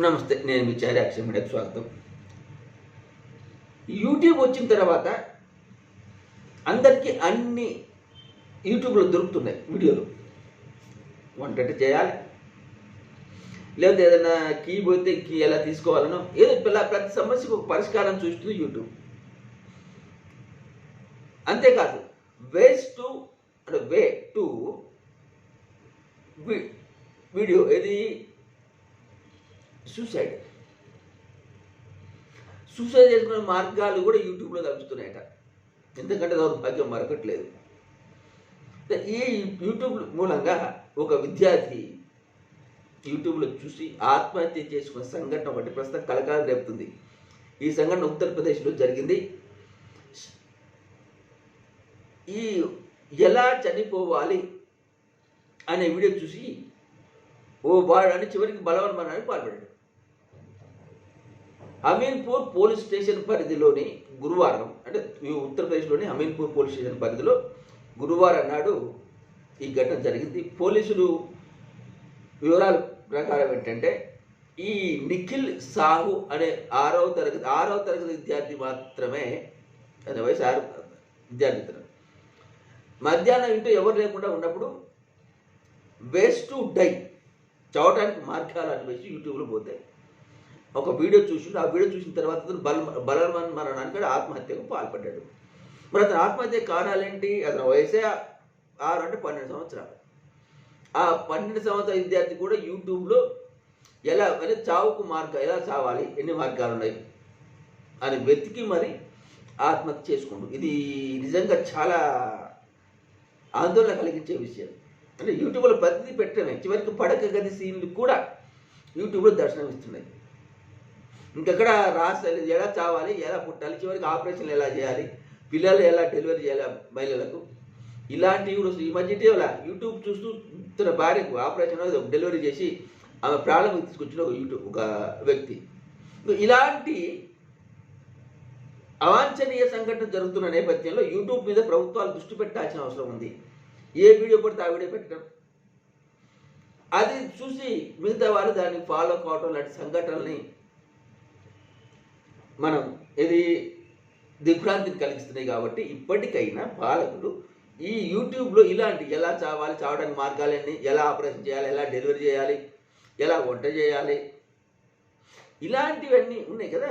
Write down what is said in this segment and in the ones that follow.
నమస్తే నేను మీ చారి యాక్షన్ మీడియాకు స్వాగతం. యూట్యూబ్ వచ్చిన తర్వాత అందరికీ అన్ని యూట్యూబ్లో దొరుకుతున్నాయి వీడియోలు. వంట చేయాలి. లేకపోతే ఏదైనా కీ పోతే కీ ఎలా తీసుకోవాలనో ఏదో పిల్ల ప్రతి సమస్యకు ఒక పరిష్కారం చూస్తుంది యూట్యూబ్. అంతేకాదు వేస్ టు అంటే వే టు వీడియో ఏది సూసైడ్ సూసైడ్ చేసుకునే మార్గాలు కూడా యూట్యూబ్లో కలుపుతున్నాయట ఎందుకంటే దౌర్భాగ్యం మరొకట్లేదు. ఈ యూట్యూబ్ మూలంగా ఒక విద్యార్థి యూట్యూబ్లో చూసి ఆత్మహత్య చేసుకున్న సంఘటన ఒకటి ప్రస్తుతం కలకాలం రేపుతుంది. ఈ సంఘటన ఉత్తరప్రదేశ్లో జరిగింది. ఈ ఎలా చనిపోవాలి అనే వీడియో చూసి ఓ వాడు అని చివరికి బలవన్మరణానికి పాల్పడ్డాడు. అమీన్పూర్ పోలీస్ స్టేషన్ పరిధిలోని గురువారం అంటే ఉత్తరప్రదేశ్లోని అమీన్పూర్ పోలీస్ స్టేషన్ పరిధిలో గురువారం నాడు ఈ ఘటన జరిగింది. పోలీసులు వివరాల ప్రకారం ఏంటంటే ఈ నిఖిల్ సాహు అనే ఆరవ తరగతి ఆరవ తరగతి విద్యార్థి మాత్రమే అనే వయసు ఆరు విద్యార్థి మధ్యాహ్నం ఇంటూ ఎవరు లేకుండా ఉన్నప్పుడు వేస్ట్ టు డై చదవటానికి మార్గాలు అనిపించి యూట్యూబ్లో పోతాయి. ఒక వీడియో చూసిండు. ఆ వీడియో చూసిన తర్వాత అతను బల బలవన్ మరణానికి ఆత్మహత్యకు పాల్పడ్డాడు. మరి అతను ఆత్మహత్య కారణాలేంటి? అతని వయసే ఆరు అంటే పన్నెండు సంవత్సరాలు. ఆ పన్నెండు సంవత్సరాల విద్యార్థి కూడా యూట్యూబ్లో ఎలా అంటే చావుకు మార్గం ఎలా చావాలి ఎన్ని మార్గాలు ఉన్నాయి అని వెతికి మరి ఆత్మహత్య చేసుకుంటు ఇది నిజంగా చాలా ఆందోళన కలిగించే విషయం. అంటే యూట్యూబ్లో ప్రతిదీ పెట్టడమే. చివరికి పడక గది సీన్లు కూడా యూట్యూబ్లో దర్శనం ఇస్తున్నాయి ఇంకెక్కడ రాసి ఎలా చావాలి ఎలా పుట్టాలి చివరికి ఆపరేషన్ ఎలా చేయాలి పిల్లలు ఎలా డెలివరీ చేయాలి మహిళలకు. ఇలాంటివి కూడా ఈ మధ్య ఇటీవల యూట్యూబ్ చూస్తూ తన భార్యకు ఆపరేషన్ డెలివరీ చేసి ఆమె ప్రాణం తీసుకొచ్చిన ఒక యూట్యూబ్ ఒక వ్యక్తి. ఇలాంటి అవాంఛనీయ సంఘటన జరుగుతున్న నేపథ్యంలో యూట్యూబ్ మీద ప్రభుత్వాలు దృష్టి పెట్టాల్సిన అవసరం ఉంది. ఏ వీడియో పడితే ఆ వీడియో పెట్టడం. అది చూసి మిగతా వారు దాన్ని ఫాలో కావటం లాంటి సంఘటనల్ని మనం ఇది దిగ్భ్రాంతిని కలిగిస్తున్నాయి కాబట్టి ఇప్పటికైనా పాలకులు ఈ యూట్యూబ్లో ఇలాంటి ఎలా చావాలి చావడానికి మార్గాలన్నీ ఎలా ఆపరేషన్ చేయాలి ఎలా డెలివరీ చేయాలి ఎలా వంట చేయాలి ఇలాంటివన్నీ ఉన్నాయి కదా.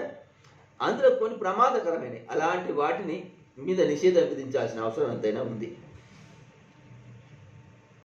అందులో కొన్ని ప్రమాదకరమైనవి. అలాంటి వాటిని మీద నిషేధం విధించాల్సిన అవసరం ఎంతైనా ఉంది.